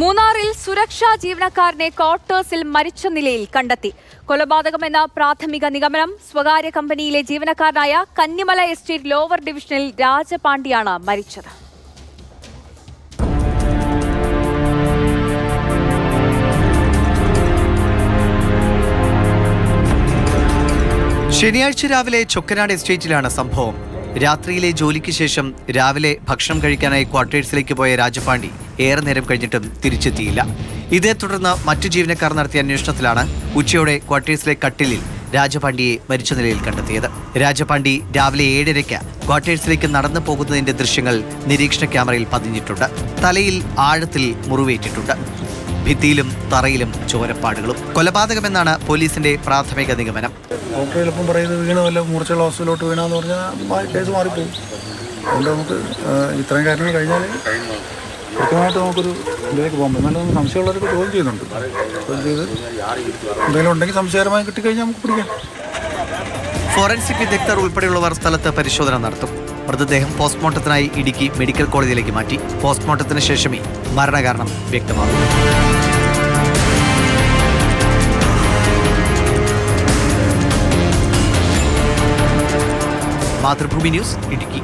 മൂന്നാറിൽ സുരക്ഷാ ജീവനക്കാരനെ ക്വാർട്ടേഴ്സിൽ മരിച്ച നിലയിൽ കണ്ടെത്തി. കൊലപാതകമെന്ന പ്രാഥമിക നിഗമനം സ്വകാര്യ കമ്പനിയിലെ ജീവനക്കാരനായ കന്നിമല എസ്റ്റേറ്റ് ലോവർ ഡിവിഷനിൽ രാജപാണ്ഡിയാണ് മരിച്ചത്. ശനിയാഴ്ച രാവിലെ ചൊക്കനാട് എസ്റ്റേറ്റിലാണ് സംഭവം. രാത്രിയിലെ ജോലിക്ക് ശേഷം രാവിലെ ഭക്ഷണം കഴിക്കാനായി ക്വാർട്ടേഴ്സിലേക്ക് പോയ രാജപാണ്ഡി ഏറെ നേരം കഴിഞ്ഞിട്ടും തിരിച്ചെത്തിയില്ല. ഇതേ തുടർന്ന് മറ്റു ജീവനക്കാർ നടത്തിയ അന്വേഷണത്തിലാണ് ഉച്ചയോടെ ക്വാർട്ടേഴ്സിലെ കട്ടിലിൽ രാജപാണ്ഡിയെ മരിച്ച നിലയിൽ കണ്ടെത്തിയത്. രാജപാണ്ഡി രാവിലെ ഏഴരയ്ക്ക് ക്വാർട്ടേഴ്സിലേക്ക് നടന്നു പോകുന്നതിന്റെ ദൃശ്യങ്ങൾ നിരീക്ഷണ ക്യാമറയിൽ പതിഞ്ഞിട്ടുണ്ട്. തലയിൽ ആഴത്തിൽ മുറിവേറ്റിട്ടുണ്ട്. ഭിത്തിയിലും തറയിലും ചോരപ്പാടുകളും. കൊലപാതകമെന്നാണ് പോലീസിന്റെ പ്രാഥമിക നിഗമനം. പറഞ്ഞാൽ ഇത്രയും കാര്യങ്ങൾ കഴിഞ്ഞാൽ കൃത്യമായിട്ട് നമുക്കൊരു ഇതിലേക്ക് പോകാൻ പറ്റും. എന്നാലും സംശയമുള്ളവരൊക്കെ ചോദ്യം ചെയ്യുന്നുണ്ട്. ചോദ്യം ചെയ്ത് എന്തെങ്കിലും ഉണ്ടെങ്കിൽ സംശയകരമായി കിട്ടിക്കഴിഞ്ഞാൽ നമുക്ക് പിടിക്കാം. ഫോറൻസിക് വിദഗ്ധർ ഉൾപ്പെടെയുള്ളവർ സ്ഥലത്ത് പരിശോധന നടത്തും. മൃതദേഹം പോസ്റ്റ്മോർട്ടത്തിനായി ഇടുക്കി മെഡിക്കൽ കോളേജിലേക്ക് മാറ്റി പോസ്റ്റ്മോർട്ടത്തിന് ശേഷമേ മരണകാരണം വ്യക്തമാകും. മാതൃഭൂമി ന്യൂസ് ഇടുക്കി.